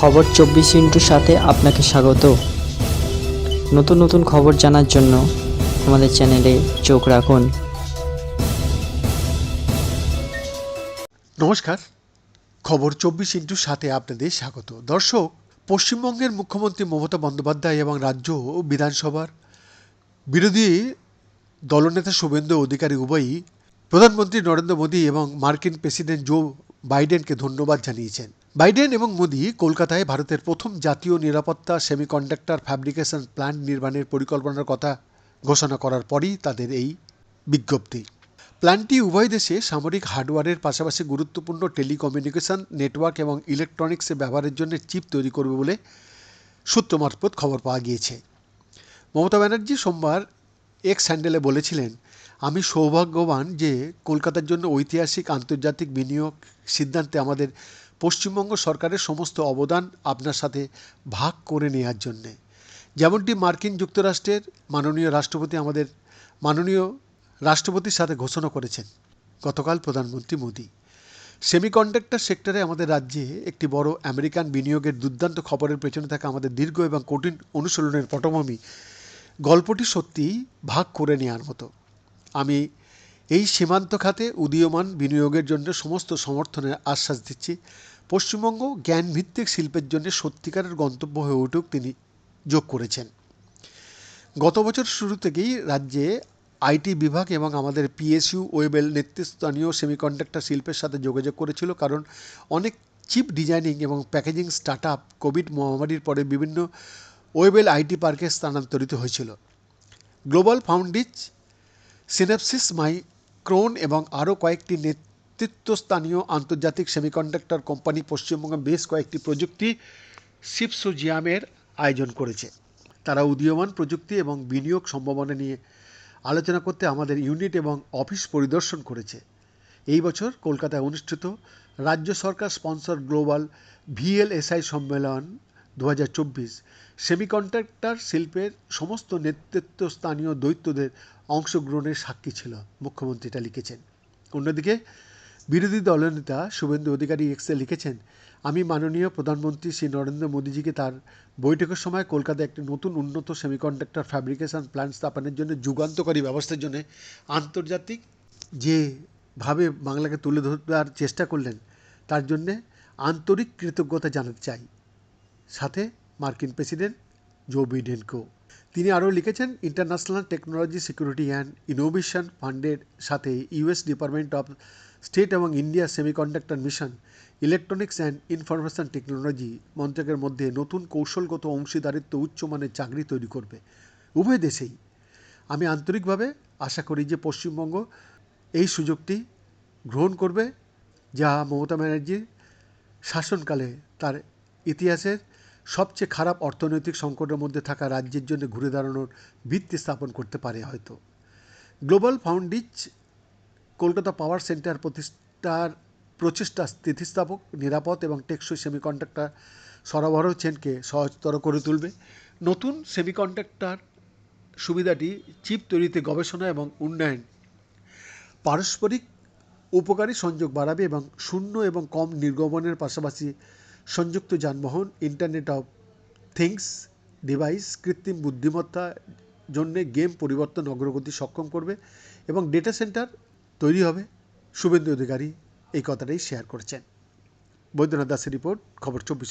খবর চব্বিশ ইন্টুর সাথে আপনাকে স্বাগত। নতুন নতুন খবর জানার জন্য আমাদের চ্যানেলে চোখ রাখুন। নমস্কার। খবর চব্বিশ ইন্টুর সাথে আপনাদের স্বাগত। দর্শক, পশ্চিমবঙ্গের মুখ্যমন্ত্রী মমতা বন্দ্যোপাধ্যায় এবং রাজ্য বিধানসভার বিরোধী দলনেতা শুভেন্দু অধিকারী উভয়ই প্রধানমন্ত্রী নরেন্দ্র মোদী এবং মার্কিন প্রেসিডেন্ট জো বাইডেনকে ধন্যবাদ জানিয়েছেন। বাইডেন এবং মোদী কলকাতায় ভারতের প্রথম জাতীয় নিরাপত্তা সেমিকন্ডাক্টর ফ্যাব্রিকেশন প্ল্যান্ট নির্মাণের পরিকল্পনার কথা ঘোষণা করার পরই তাদের এই বিজ্ঞপ্তি। প্ল্যান্টটি উভয় দেশে সামরিক হার্ডওয়্যারের পাশাপাশি গুরুত্বপূর্ণ টেলিকমিউনিকেশন, নেটওয়ার্ক এবং ইলেকট্রনিক্সে ব্যবহারের জন্য চিপ তৈরি করবে বলে সূত্র মারফত খবর পাওয়া গিয়েছে। মমতা ব্যানার্জি সোমবার এক্স হ্যান্ডেলে বলেছিলেন আমি সৌভাগ্যবান যে কলকাতার জন্য ঐতিহাসিক আন্তর্জাতিক বিনিয়োগ সিদ্ধান্তে আমাদের পশ্চিমবঙ্গ সরকারের সমস্ত অবদান আপনার সাথে ভাগ করে নেওয়ার জন্যে। যেমনটি মার্কিন যুক্তরাষ্ট্রের মাননীয় রাষ্ট্রপতি আমাদের মাননীয় রাষ্ট্রপতির সাথে ঘোষণা করেছেন, গতকাল প্রধানমন্ত্রী মোদী। সেমিকন্ডাক্টর সেক্টরে আমাদের রাজ্যে একটি বড় আমেরিকান বিনিয়োগের দুর্দান্ত খবরের পেছনে থাকা আমাদের দীর্ঘ এবং কঠিন অনুশীলনের পটভূমি গল্পটি সত্যিই ভাগ করে নেওয়ার মতো। আমি এই সীমান্ত খাতে উদীয়মান বিনিয়োগের জন্য সমস্ত সমর্থনের আশ্বাস দিচ্ছি। পশ্চিমবঙ্গ জ্ঞানভিত্তিক শিল্পের জন্য সত্যিকারের গন্তব্য হয়ে উঠুক তিনি যোগ করেছেন। গত বছর শুরু থেকেই রাজ্যে আইটি বিভাগ এবং আমাদের পিএসইউ ওয়েবেল, নেতৃস্থানীয় সেমিকন্ডাক্টর শিল্পের সাথে যোগাযোগ করেছিল কারণ অনেক চিপ ডিজাইনিং এবং প্যাকেজিং স্টার্ট আপ কোভিড মহামারীর পরে বিভিন্ন ওয়েবেল আইটি পার্কে স্থানান্তরিত হয়েছিল। গ্লোবাল ফাউন্ডিজ সিনেপসিস মাইক্রোন এবং আরও কয়েকটি নেতৃত্বস্থানীয় আন্তর্জাতিক সেমিকন্ডাক্টর কোম্পানি পশ্চিমবঙ্গে বেশ কয়েকটি প্রযুক্তি সিপসোজিয়ামের আয়োজন করেছে। তারা উদীয়মান প্রযুক্তি এবং বিনিয়োগ সম্ভাবনা নিয়ে আলোচনা করতে আমাদের ইউনিট এবং অফিস পরিদর্শন করেছে। এই বছর কলকাতায় অনুষ্ঠিত রাজ্য সরকার স্পন্সর গ্লোবাল ভিএলএসআই সম্মেলন দু হাজার চব্বিশ সেমিকন্ডাক্টর শিল্পের সমস্ত নেতৃত্বস্থানীয় দৈত্যদের অংশগ্রহণের সাক্ষী ছিল মুখ্যমন্ত্রী এটা লিখেছেন। অন্যদিকে বিরোধী দলনেতা শুভেন্দু অধিকারী এক্সে লিখেছেন, আমি মাননীয় প্রধানমন্ত্রী শ্রী নরেন্দ্র মোদীজিকে তার বৈঠকের সময় কলকাতায় একটি নতুন উন্নত সেমিকন্ডাক্টর ফ্যাব্রিকেশন প্ল্যান্ট স্থাপনের জন্য যুগান্তকারী ব্যবস্থার জন্য আন্তর্জাতিক যেভাবে বাংলাকে তুলে ধরার চেষ্টা করলেন, তার জন্যে আন্তরিক কৃতজ্ঞতা জানাতে চাই। সাথে মার্কিন প্রেসিডেন্ট জো বিডেনকেও তিনি আরও লিখেছেন, international technology security and innovation ফান্ডের সাথে ইউএস ডিপার্টমেন্ট অফ স্টেট এবং India semiconductor mission, electronics and information technology মন্ত্রকের মধ্যে নতুন কৌশলগত অংশীদারিত্ব উচ্চমানের চাকরি তৈরি করবে। উভয় দেশেই। আমি আন্তরিকভাবে আশা করি যে পশ্চিমবঙ্গ এই সুযোগটি গ্রহণ করবে, যা মমতা ব্যানার্জির শাসনকালে তার ইতিহাসের সবচেয়ে খারাপ অর্থনৈতিক সংকটের মধ্যে থাকা রাজ্যের জন্য ঘুরে দাঁড়ানোর ভিত্তি স্থাপন করতে পারে হয়তো। Global foundries, Kolkata power centre প্রতিষ্ঠার প্রচেষ্টা স্থিতিস্থাপক, নিরাপদ এবং টেকসই সেমিকন্ডাক্টর সরবরাহ চেনকে সহজতর করে তুলবে। নতুন সেমিকন্ডাক্টর সুবিধাটি চিপ তৈরিতে গবেষণা এবং উন্নয়ন, পারস্পরিক উপকারী সংযোগ বাড়াবে এবং শূন্য এবং কম নির্গমনের পাশাপাশি সংযুক্ত যানবাহন ইন্টারনেট অফ থিংস ডিভাইস কৃত্রিম বুদ্ধিমত্তা জন্য গেম পরিবর্তন অগ্রগতি সক্ষম করবে এবং ডেটা সেন্টার তৈরি হবে। শুভেন্দু অধিকারী এই কথাটাই শেয়ার করেছেন। বৈদ্যনাথ দাসের রিপোর্ট খবর চব্বিশ